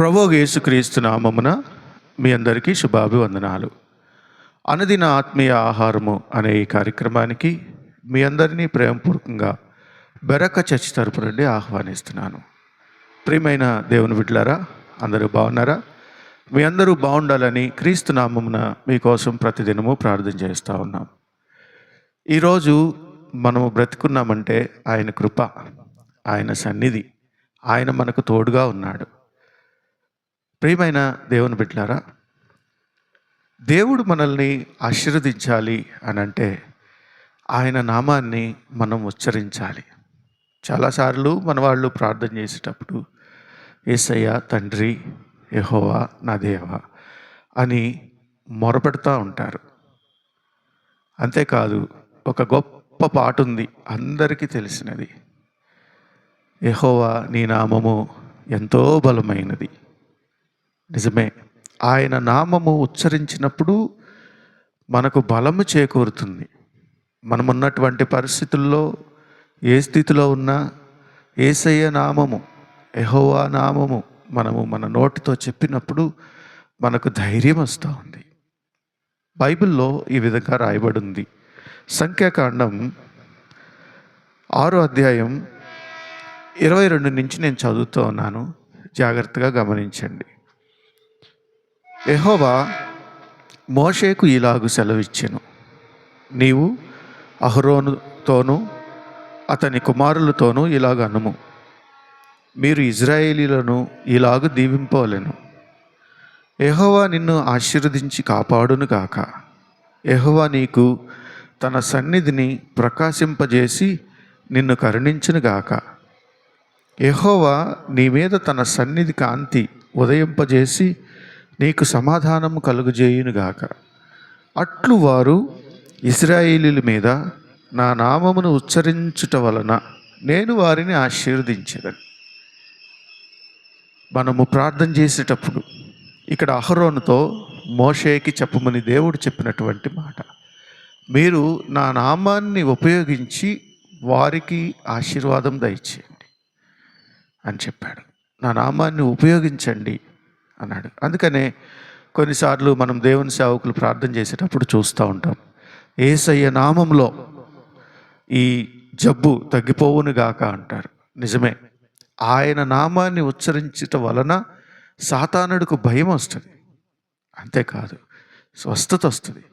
ప్రభు యేసుక్రీస్తు నామమున మీ అందరికీ శుభాభివందనాలు. అనుదిన ఆత్మీయ ఆహారము అనే ఈ కార్యక్రమానికి మీ అందరినీ ప్రేమపూర్వకంగా బెరక చర్చ్ తరపు నుండి ఆహ్వానిస్తున్నాను. ప్రియమైన దేవుని బిడ్డలారా అందరూ బాగున్నారా? మీ అందరూ బాగుండాలని క్రీస్తు నామమున మీకోసం ప్రతిదినము ప్రార్థన చేస్తూ ఉన్నాం. ఈరోజు మనము బ్రతుకున్నామంటే ఆయన కృప ఆయన సన్నిధి ఆయన మనకు తోడుగా ఉన్నాడు. ప్రియమైన దేవుని బిడ్డారా దేవుడు మనల్ని ఆశీర్వదించాలి అని అంటే ఆయన నామాన్ని మనం ఉచ్చరించాలి. చాలాసార్లు మన వాళ్ళు ప్రార్థన చేసేటప్పుడు ఏసయ్య తండ్రి యహోవా నా దేవా అని మొరపెడుతూ ఉంటారు. అంతేకాదు ఒక గొప్ప పాట ఉంది అందరికీ తెలిసినది. యహోవా నీ నామము ఎంతో బలమైనది. నిజమే. ఆయన నామము ఉచ్చరించినప్పుడు మనకు బలము చేకూరుతుంది. మనం ఉన్నటువంటి పరిస్థితుల్లో ఏ స్థితిలో ఉన్నా ఏసయ్య నామము ఎహోవా నామము మనము మన నోటితో చెప్పినప్పుడు మనకు ధైర్యం వస్తూ ఉంది. బైబిల్లో ఈ విధంగా రాయబడి ఉంది సంఖ్యాకాండం ఆరో అధ్యాయం ఇరవై రెండు నుంచి నేను చదువుతూ ఉన్నాను. జాగ్రత్తగా గమనించండి. యహోవా మోషేకు ఇలాగు సెలవిచ్చెను. నీవు అహరోనుతోనూ అతని కుమారులతోనూ ఇలాగ అనుము మీరు ఇజ్రాయేలీలను ఇలాగ దీవింపలేను ఎహోవా నిన్ను ఆశీర్వదించి కాపాడును గాక. ఎహోవా నీకు తన సన్నిధిని ప్రకాశింపజేసి నిన్ను కరుణించును గాక. ఎహోవా నీ మీద తన సన్నిధి కాంతి ఉదయింపజేసి నీకు సమాధానము కలుగుజేయునుగాక. అట్లు వారు ఇస్రాయేలీల మీద నా నామమును ఉచ్చరించుట వలన నేను వారిని ఆశీర్వదించదని. మనము ప్రార్థన చేసేటప్పుడు ఇక్కడ అహరోనుతో మోషేకి చెప్పమని దేవుడు చెప్పినటువంటి మాట. మీరు నా నామాన్ని ఉపయోగించి వారికి ఆశీర్వాదం దయచేయండి అని చెప్పాడు. నా నామాన్ని ఉపయోగించండి. అన్నాడు. అందుకనే కొన్నిసార్లు మనం దేవుని సేవకులు ప్రార్థన చేసేటప్పుడు చూస్తూ ఉంటాం. ఏసయ్య నామంలో ఈ జబ్బు తగ్గిపోవును గాక అంటారు. నిజమే. ఆయన నామాన్ని ఉచ్చరించటం వలన సాతానుడికి భయం వస్తుంది. అంతేకాదు స్వస్థత వస్తుంది.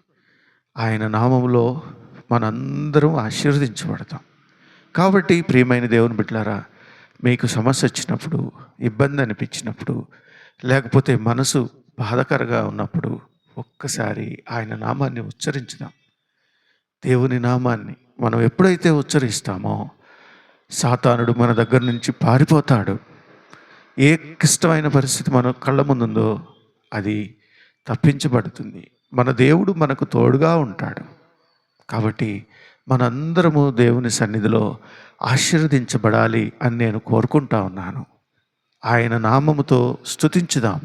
ఆయన నామంలో మనందరం ఆశీర్వదించబడతాం. కాబట్టి ప్రియమైన దేవుని బిడ్డలారా మీకు సమస్య వచ్చినప్పుడు ఇబ్బంది అనిపించినప్పుడు లేకపోతే మనసు బాధకరంగా ఉన్నప్పుడు ఒక్కసారి ఆయన నామాన్ని ఉచ్చరించుదాం. దేవుని నామాన్ని మనం ఎప్పుడైతే ఉచ్చరిస్తామో సాతానుడు మన దగ్గర నుంచి పారిపోతాడు. ఏ క్లిష్టమైన పరిస్థితి మన కళ్ళ ముందుందో అది తప్పించబడుతుంది. మన దేవుడు మనకు తోడుగా ఉంటాడు. కాబట్టి మనందరము దేవుని సన్నిధిలో ఆశీర్వదించబడాలి అని నేను కోరుకుంటా ఉన్నాను. ఆయన నామముతో స్తుతించుదాం.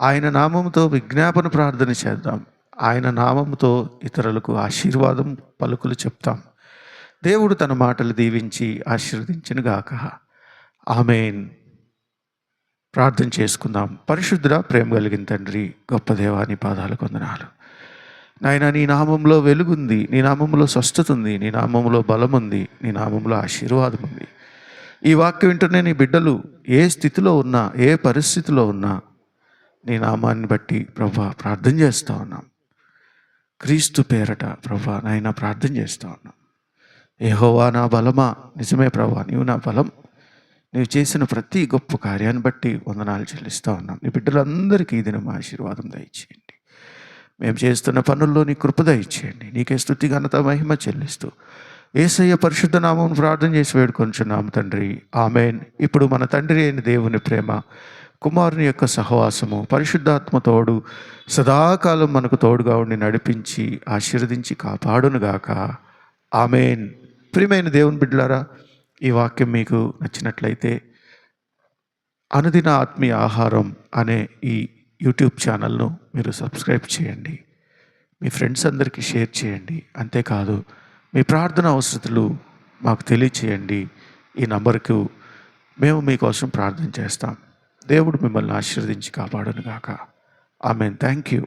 ఆయన నామముతో విజ్ఞాపన ప్రార్థన చేద్దాం. ఆయన నామముతో ఇతరులకు ఆశీర్వాదం పలుకులు చెప్తాం. దేవుడు తన మాటలు దీవించి ఆశీర్వదించినగాక. ఆమెన్. ప్రార్థన చేసుకుందాం. పరిశుద్ధ ప్రేమ కలిగిన తండ్రి గొప్ప దేవాని పాదాలు కొందనాలు నాయన నీ నామంలో వెలుగుంది. నీ నామంలో స్వస్థత ఉంది. నీ నామంలో బలం ఉంది నీ నామంలో ఆశీర్వాదం ఉంది ఈ వాక్యం వింటూనే నీ బిడ్డలు ఏ స్థితిలో ఉన్నా ఏ పరిస్థితిలో ఉన్నా నీ నామాన్ని బట్టి ప్రభా ప్రార్థన చేస్తూ ఉన్నాం. క్రీస్తు పేరట ప్రభా నాయన ప్రార్థన చేస్తూ ఉన్నాం. ఏహోవా నా బలమా? నిజమే ప్రభా నీవు నా బలం. నీవు చేసిన ప్రతి గొప్ప కార్యాన్ని బట్టి వందనాలు చెల్లిస్తూ ఉన్నాం. నీ బిడ్డలందరికీ ఇది మా ఆశీర్వాదం దయచేయండి. మేము చేస్తున్న పనుల్లో నీ కృప దయచేయండి. నీకే స్థుతి ఘనత మహిమ చెల్లిస్తూ ఏసయ్య పరిశుద్ధ నామం ప్రార్థన చేసి వేడుకొంచున్నాము తండ్రి. ఆమెన్. ఇప్పుడు మన తండ్రి అయిన దేవుని ప్రేమ కుమారుని యొక్క సహవాసము పరిశుద్ధాత్మ తోడు సదాకాలం మనకు తోడుగా ఉండి నడిపించి ఆశీర్వదించి కాపాడునుగాక. ఆమెన్. ప్రియమైన దేవుని బిడ్డలారా ఈ వాక్యం మీకు నచ్చినట్లయితే అనుదిన ఆత్మీయ ఆహారం అనే ఈ యూట్యూబ్ ఛానల్ను మీరు సబ్స్క్రైబ్ చేయండి. మీ ఫ్రెండ్స్ అందరికీ షేర్ చేయండి. అంతేకాదు మీ ప్రార్థన అవసరతలు మాకు తెలియచేయండి. ఈ నంబర్కు మేము మీకోసం ప్రార్థన చేస్తాం. దేవుడు మిమ్మల్ని ఆశీర్వదించి కాపాడను గాక ఆమె థ్యాంక్ యూ.